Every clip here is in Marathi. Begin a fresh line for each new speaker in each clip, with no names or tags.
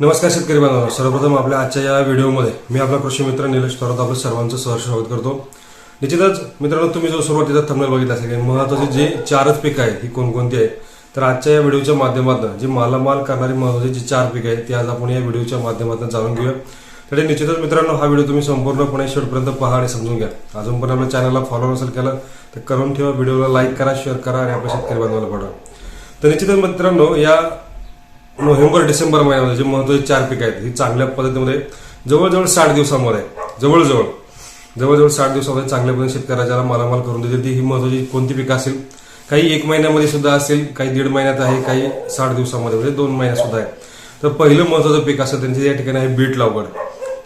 नमस्कार शेतकरी बांधवांनो. सर्वप्रथम आपल्या आजच्या या व्हिडिओमध्ये मी आपला कृषी मित्र निलेश थोरात आपलं सर्वांचं सहर्ष स्वागत करतो. निश्चितच मित्रांनो तुम्ही जो सुरुवातीचा थंबनेल बघितला असेल महत्वाची जे चारच पिकं आहेत ही कोणकोणती आहेत तर आजच्या या व्हिडिओच्या माध्यमातून जी मालामाल करणारी महत्वाची जी चार पिकं आहेत ती आज आपण या व्हिडिओच्या माध्यमातून जाणून घेऊया. तर निश्चितच मित्रांनो हा व्हिडिओ तुम्ही संपूर्णपणे शेवटपर्यंत पहा आणि समजून घ्या. अजून पण आपल्या चॅनलला फॉलो नसेल केलं तर करून ठेवा व्हिडिओला लाईक करा शेअर करा आणि आपल्या शेतकरी बांधवाला पडा तर निश्चितच मित्रांनो या नोव्हेंबर डिसेंबर महिन्यामध्ये जे महत्त्वाचे चार पिकं आहेत ही चांगल्या पद्धतीमध्ये जवळजवळ साठ दिवसामध्ये जवळजवळ जवळजवळ साठ दिवसामध्ये चांगल्या पद्धतीने शेतकऱ्याला मालामाल करून देते. ती ही महत्वाची कोणती पिकं असेल? काही एक महिन्यामध्ये सुद्धा असेल काही दीड महिन्यात आहे काही साठ दिवसामध्ये म्हणजे दोन महिन्यात सुद्धा आहे. तर पहिलं महत्वाचं पीक असेल त्यांचे या ठिकाणी आहे बीट लागवड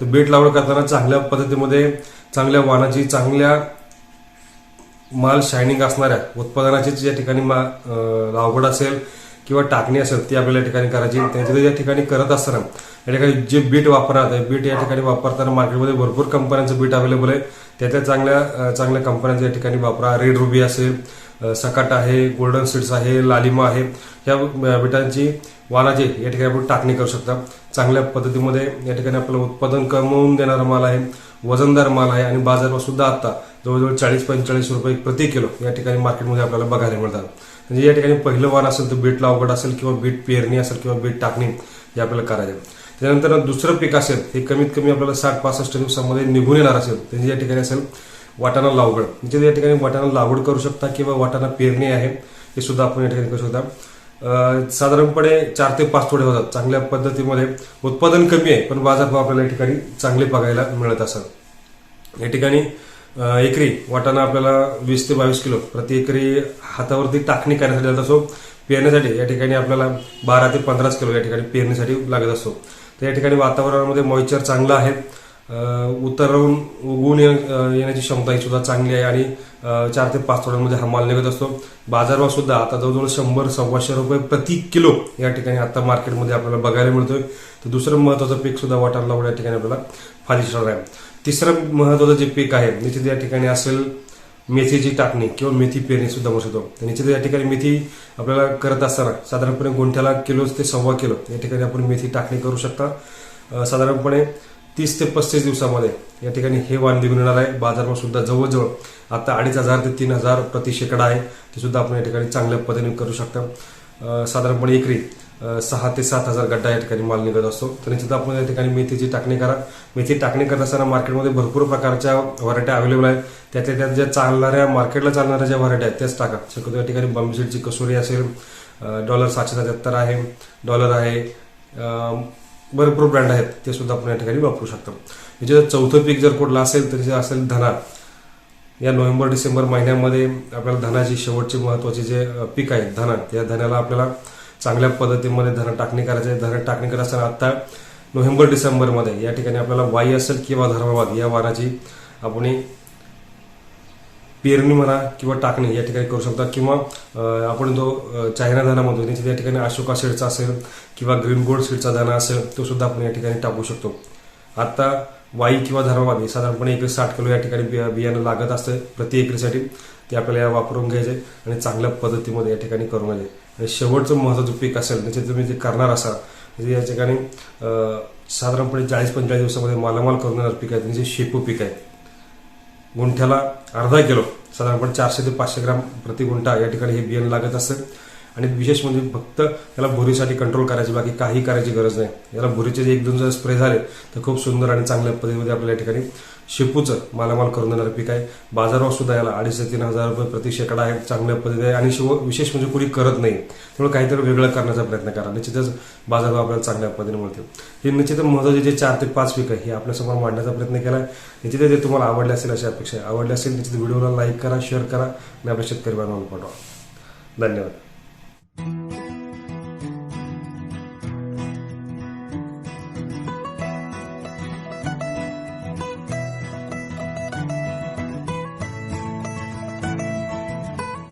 तर बीट लागवड करताना चांगल्या पद्धतीमध्ये चांगल्या वाहनाची चांगल्या माल शायनिंग असणाऱ्या उत्पादनाची या ठिकाणी मा- लागवड असेल. किंवा टाकणी असेल ती आपल्याला या ठिकाणी करायची. त्यांच्या या ठिकाणी करत असताना या ठिकाणी जे बीट वापरतात आहे बीट या ठिकाणी वापरताना मार्केटमध्ये भरपूर कंपन्यांचं बीट अवेलेबल आहे त्यातल्या चांगल्या चांगल्या कंपन्यांचं या ठिकाणी वापरा. रेड रुबी असेल सकाट आहे गोल्डन सीड्स आहे लालिमा आहे. या बिटांची वानाची या ठिकाणी आपण टाकणी करू शकता. चांगल्या पद्धतीमध्ये या ठिकाणी आपल्याला उत्पादन कमवून देणारा माल आहे वजनदार माल आहे आणि बाजारवर सुद्धा आता जवळजवळ चाळीस पंचेचाळीस रुपये प्रति किलो या ठिकाणी मार्केटमध्ये आपल्याला बघायला मिळतात. म्हणजे या ठिकाणी पहिलं वाण असेल तर बीट लावगड असेल किंवा बीट पेरणी असेल किंवा बीट टाकणे हे आपल्याला करायचं त्यानंतर दुसरं पीक असेल हे कमीत कमी आपल्याला साठ पासष्ट दिवसामध्ये निघून येणार असेल. त्यांची या ठिकाणी असेल वाटाणा लावगड. म्हणजे या ठिकाणी वाटाणा लागवड करू शकता किंवा वाटाणा पेरणी आहे हे सुद्धा आपण या ठिकाणी करू शकता. साधारणपणे चार ते पाच थोडे होतात. चांगल्या पद्धतीमध्ये उत्पादन कमी आहे पण बाजारभाव आपल्याला या ठिकाणी चांगले बघायला मिळत असतात या ठिकाणी एकरी वाटाणा आपल्याला वीस ते बावीस किलो प्रति एकरी हातावरती टाकणी करण्यासाठी जात असो पेरण्यासाठी या ठिकाणी आपल्याला बारा ते पंधराच किलो या ठिकाणी पेरण्यासाठी लागत असतो तर या ठिकाणी वातावरणामध्ये मॉइश्चर चांगलं आहे. उतरवून उगवून ये- येण्याची क्षमता ही सुद्धा चांगली आहे आणि चार ते पाच तोड्यांमध्ये हा माल निघत असतो. बाजारभाव सुद्धा आता जवळजवळ शंभर सव्वाशे रुपये प्रति किलो या ठिकाणी आता मार्केटमध्ये आपल्याला बघायला मिळतोय. तर दुसरं महत्वाचं पीक सुद्धा वाटाणा लावून या ठिकाणी आपल्याला फायदेशीर आहे. तिसरं महत्वाचं जे पीक आहे निश्चित या ठिकाणी असेल मेथीची टाकणी किंवा मेथी पेरणी सुद्धा म्हणू शकतो. तर निश्चित या ठिकाणी मेथी आपल्याला करत असताना साधारणपणे गुंठ्याला किलो ते सव्वा किलो या ठिकाणी आपण मेथी टाकणी करू शकता. साधारणपणे तीस ते पस्तीस दिवसामध्ये या ठिकाणी हे वाण निघून येणार आहे. बाजारावर सुद्धा जवळजवळ आता अडीच हजार ते तीन हजार प्रति शेकडा आहे. ते सुद्धा आपण या ठिकाणी चांगल्या पद्धतीने करू शकता. साधारणपणे एकरी सहा ते सात हजार गड्डा या ठिकाणी माल निघत असतो. तर निश्चित आपण या ठिकाणी मेथीची टाकणी करा. मेथी टाकणी करत असताना मार्केटमध्ये भरपूर प्रकारच्या व्हरायटी अवेलेबल आहेत. त्यातल्या त्यात ज्या चालणाऱ्या मार्केटला चालणाऱ्या ज्या व्हरायटी आहेत त्याच टाका. शक्यतो या ठिकाणी बॉम्बेसीडची कसोरी असेल डॉलर सातशे सत्याहत्तर आहे डॉलर आहे भरपूर ब्रँड आहेत. ते सुद्धा आपण या ठिकाणी वापरू शकतो. म्हणजे चौथं पीक जर कुठलं असेल तर जे असेल धना. या नोव्हेंबर डिसेंबर महिन्यामध्ये आपल्याला धनाची शेवटचे महत्त्वाचे जे पीक आहे धना त्या धन्याला आपल्याला चांगल्या पद्धतीमध्ये धरण टाकणी करायचे आहे. टाकणी करत असताना आता नोव्हेंबर डिसेंबरमध्ये या ठिकाणी आपल्याला वाई असेल किंवा धर्माबाद या वाराची आपण पेरणी म्हणा किंवा टाकणी या ठिकाणी करू शकता. किंवा आपण जो चायना दाना म्हणतो त्याच्या त्या ठिकाणी अशोका सीडचा असेल किंवा ग्रीन गोल्ड सीडचा दाना असेल तो सुद्धा आपण या ठिकाणी टाकू शकतो. आता वाई किंवा धर्माबाद हे साधारणपणे एक साठ किलो या ठिकाणी बिया- बियाणं लागत असतं प्रति एकरीसाठी. ते आपल्याला या वापरून घ्यायचे आणि चांगल्या पद्धतीमध्ये या ठिकाणी करून घ्यायचे. शेवटचं महत्वाचं पीक असेल त्याच्यात तुम्ही जे करणार असाल म्हणजे या ठिकाणी साधारणपणे चाळीस पंचेचाळीस दिवसामध्ये मालामाल करून येणार पीक आहे म्हणजे शेपू पीक आहे. गुंठ्याला अर्धा किलो साधारणपणे चारशे ते पाचशे ग्राम प्रति गुंठा या ठिकाणी हे बियाणं लागत असतं आणि विशेष म्हणजे फक्त याला भुरीसाठी कंट्रोल करायची बाकी काही करायची गरज नाही. याला भुरीचे जे एक दोन जर स्प्रे झाले तर खूप सुंदर आणि चांगल्या पद्धतीमध्ये आपल्या या ठिकाणी शेपूचं मालामाल करून देणारं पीक आहे. बाजारभाव सुद्धा याला अडीच ते तीन हजार रुपये प्रति शेकडा आहे. चांगल्या पद्धतीने आहे. आणि शिव विशेष म्हणजे कुणी करत नाही. त्यामुळे काहीतरी वेगळं करण्याचा प्रयत्न करा. निश्चितच बाजारभाव आपल्याला चांगल्या पद्धतीने मिळतील. हे निश्चितच महत्त्वाचे जे चार ते पाच पीक आहे हे आपल्यासमोर मांडण्याचा प्रयत्न केला आहे. निश्चितच ते तुम्हाला आवडले असेल अशी अपेक्षा आहे. आवडले असेल निश्चित व्हिडिओला लाईक करा शेअर करा आणि आपल्या शेतकरी बांधवांना पाठवा. धन्यवाद.